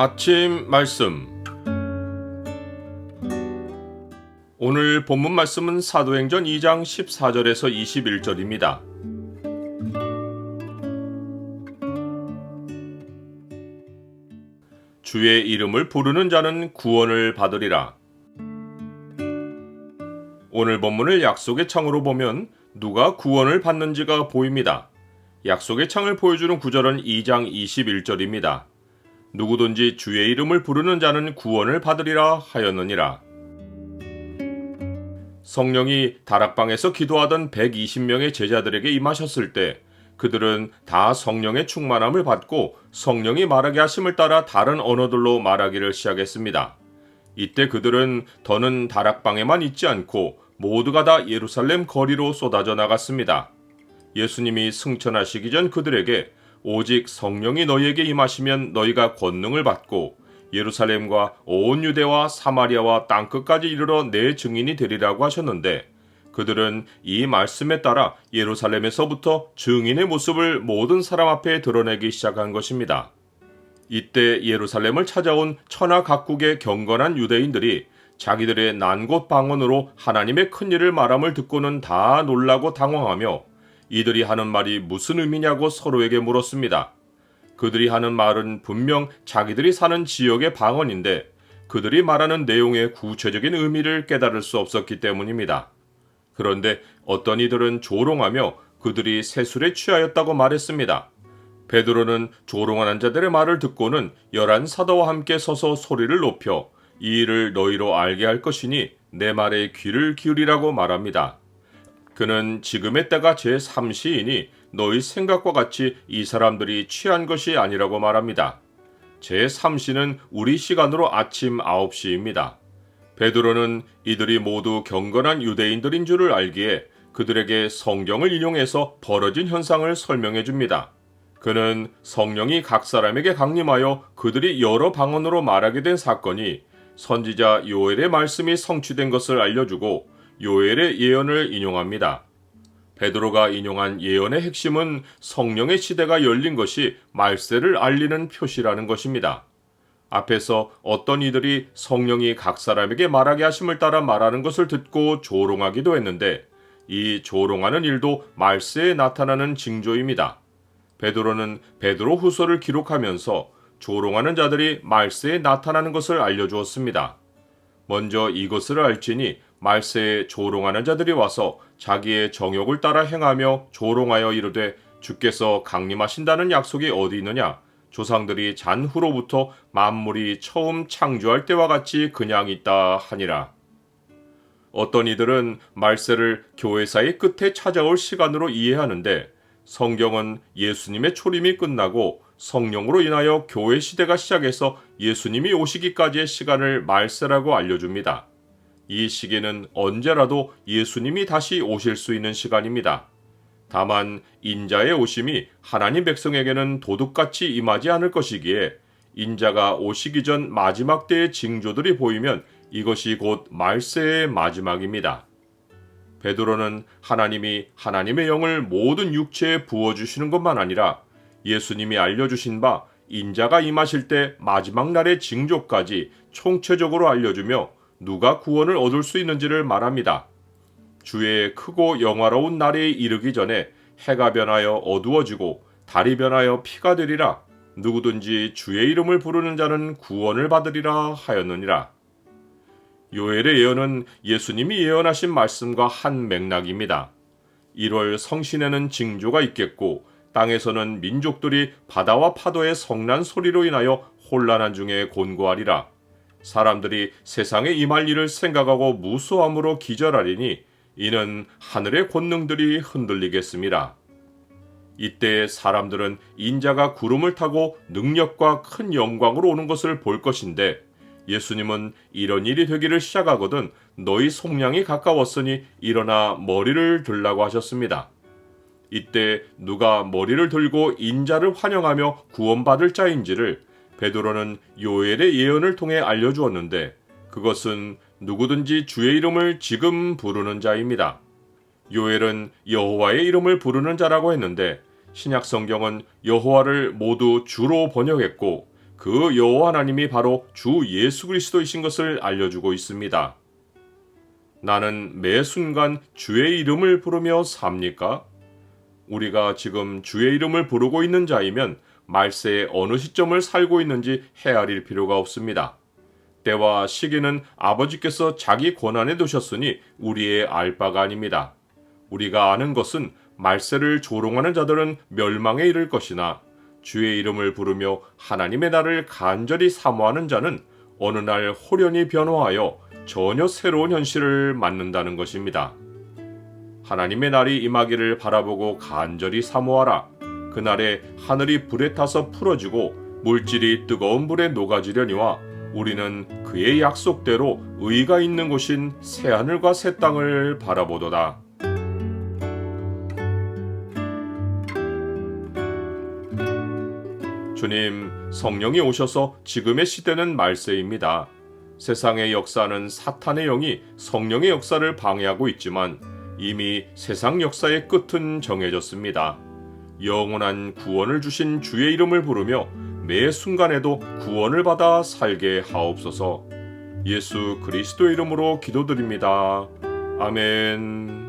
아침 말씀 오늘 본문 말씀은 사도행전 2장 14절에서 21절입니다. 주의 이름을 부르는 자는 구원을 받으리라. 오늘 본문을 약속의 창으로 보면 누가 구원을 받는지가 보입니다. 약속의 창을 보여주는 구절은 2장 21절입니다. 누구든지 주의 이름을 부르는 자는 구원을 받으리라 하였느니라. 성령이 다락방에서 기도하던 120명의 제자들에게 임하셨을 때 그들은 다 성령의 충만함을 받고 성령이 말하게 하심을 따라 다른 언어들로 말하기를 시작했습니다. 이때 그들은 더는 다락방에만 있지 않고 모두가 다 예루살렘 거리로 쏟아져 나갔습니다. 예수님이 승천하시기 전 그들에게 오직 성령이 너희에게 임하시면 너희가 권능을 받고 예루살렘과 온 유대와 사마리아와 땅 끝까지 이르러 내 증인이 되리라고 하셨는데 그들은 이 말씀에 따라 예루살렘에서부터 증인의 모습을 모든 사람 앞에 드러내기 시작한 것입니다. 이때 예루살렘을 찾아온 천하 각국의 경건한 유대인들이 자기들의 난곳 방언으로 하나님의 큰 일을 말함을 듣고는 다 놀라고 당황하며 이들이 하는 말이 무슨 의미냐고 서로에게 물었습니다. 그들이 하는 말은 분명 자기들이 사는 지역의 방언인데 그들이 말하는 내용의 구체적인 의미를 깨달을 수 없었기 때문입니다. 그런데 어떤 이들은 조롱하며 그들이 세술에 취하였다고 말했습니다. 베드로는 조롱하는 자들의 말을 듣고는 열한 사도와 함께 서서 소리를 높여 이 일을 너희로 알게 할 것이니 내 말에 귀를 기울이라고 말합니다. 그는 지금의 때가 제3시이니 너희 생각과 같이 이 사람들이 취한 것이 아니라고 말합니다. 제3시는 우리 시간으로 아침 9시입니다. 베드로는 이들이 모두 경건한 유대인들인 줄을 알기에 그들에게 성경을 인용해서 벌어진 현상을 설명해 줍니다. 그는 성령이 각 사람에게 강림하여 그들이 여러 방언으로 말하게 된 사건이 선지자 요엘의 말씀이 성취된 것을 알려주고 요엘의 예언을 인용합니다. 베드로가 인용한 예언의 핵심은 성령의 시대가 열린 것이 말세를 알리는 표시라는 것입니다. 앞에서 어떤 이들이 성령이 각 사람에게 말하게 하심을 따라 말하는 것을 듣고 조롱하기도 했는데 이 조롱하는 일도 말세에 나타나는 징조입니다. 베드로는 베드로 후서를 기록하면서 조롱하는 자들이 말세에 나타나는 것을 알려주었습니다. 먼저 이것을 알지니 말세에 조롱하는 자들이 와서 자기의 정욕을 따라 행하며 조롱하여 이르되 주께서 강림하신다는 약속이 어디 있느냐? 조상들이 잔후로부터 만물이 처음 창조할 때와 같이 그냥 있다 하니라. 어떤 이들은 말세를 교회사의 끝에 찾아올 시간으로 이해하는데 성경은 예수님의 초림이 끝나고 성령으로 인하여 교회 시대가 시작해서 예수님이 오시기까지의 시간을 말세라고 알려줍니다. 이 시기는 언제라도 예수님이 다시 오실 수 있는 시간입니다. 다만 인자의 오심이 하나님 백성에게는 도둑같이 임하지 않을 것이기에 인자가 오시기 전 마지막 때의 징조들이 보이면 이것이 곧 말세의 마지막입니다. 베드로는 하나님이 하나님의 영을 모든 육체에 부어 주시는 것만 아니라 예수님이 알려 주신 바 인자가 임하실 때 마지막 날의 징조까지 총체적으로 알려 주며 누가 구원을 얻을 수 있는지를 말합니다. 주의 크고 영화로운 날이 이르기 전에 해가 변하여 어두워지고 달이 변하여 피가 되리라. 누구든지 주의 이름을 부르는 자는 구원을 받으리라 하였느니라. 요엘의 예언은 예수님이 예언하신 말씀과 한 맥락입니다. 1월 성신에는 징조가 있겠고 땅에서는 민족들이 바다와 파도의 성난 소리로 인하여 혼란한 중에 곤고하리라. 사람들이 세상에 임할 일을 생각하고 무수함으로 기절하리니 이는 하늘의 권능들이 흔들리겠습니다. 이때 사람들은 인자가 구름을 타고 능력과 큰 영광으로 오는 것을 볼 것인데 예수님은 이런 일이 되기를 시작하거든 너희 속량이 가까웠으니 일어나 머리를 들라고 하셨습니다. 이때 누가 머리를 들고 인자를 환영하며 구원받을 자인지를 베드로는 요엘의 예언을 통해 알려주었는데 그것은 누구든지 주의 이름을 지금 부르는 자입니다. 요엘은 여호와의 이름을 부르는 자라고 했는데 신약 성경은 여호와를 모두 주로 번역했고 그 여호와 하나님이 바로 주 예수 그리스도이신 것을 알려주고 있습니다. 나는 매 순간 주의 이름을 부르며 삽니까? 우리가 지금 주의 이름을 부르고 있는 자이면 말세의 어느 시점을 살고 있는지 헤아릴 필요가 없습니다. 때와 시기는 아버지께서 자기 권한에 두셨으니 우리의 알 바가 아닙니다. 우리가 아는 것은 말세를 조롱하는 자들은 멸망에 이를 것이나 주의 이름을 부르며 하나님의 날을 간절히 사모하는 자는 어느 날 호련히 변화하여 전혀 새로운 현실을 맞는다는 것입니다. 하나님의 날이 임하기를 바라보고 간절히 사모하라. 그날에 하늘이 불에 타서 풀어지고 물질이 뜨거운 불에 녹아지려니와 우리는 그의 약속대로 의가 있는 곳인 새 하늘과 새 땅을 바라보도다. 주님, 성령이 오셔서 지금의 시대는 말세입니다. 세상의 역사는 사탄의 영이 성령의 역사를 방해하고 있지만 이미 세상 역사의 끝은 정해졌습니다. 영원한 구원을 주신 주의 이름을 부르며 매 순간에도 구원을 받아 살게 하옵소서. 예수 그리스도 이름으로 기도드립니다. 아멘.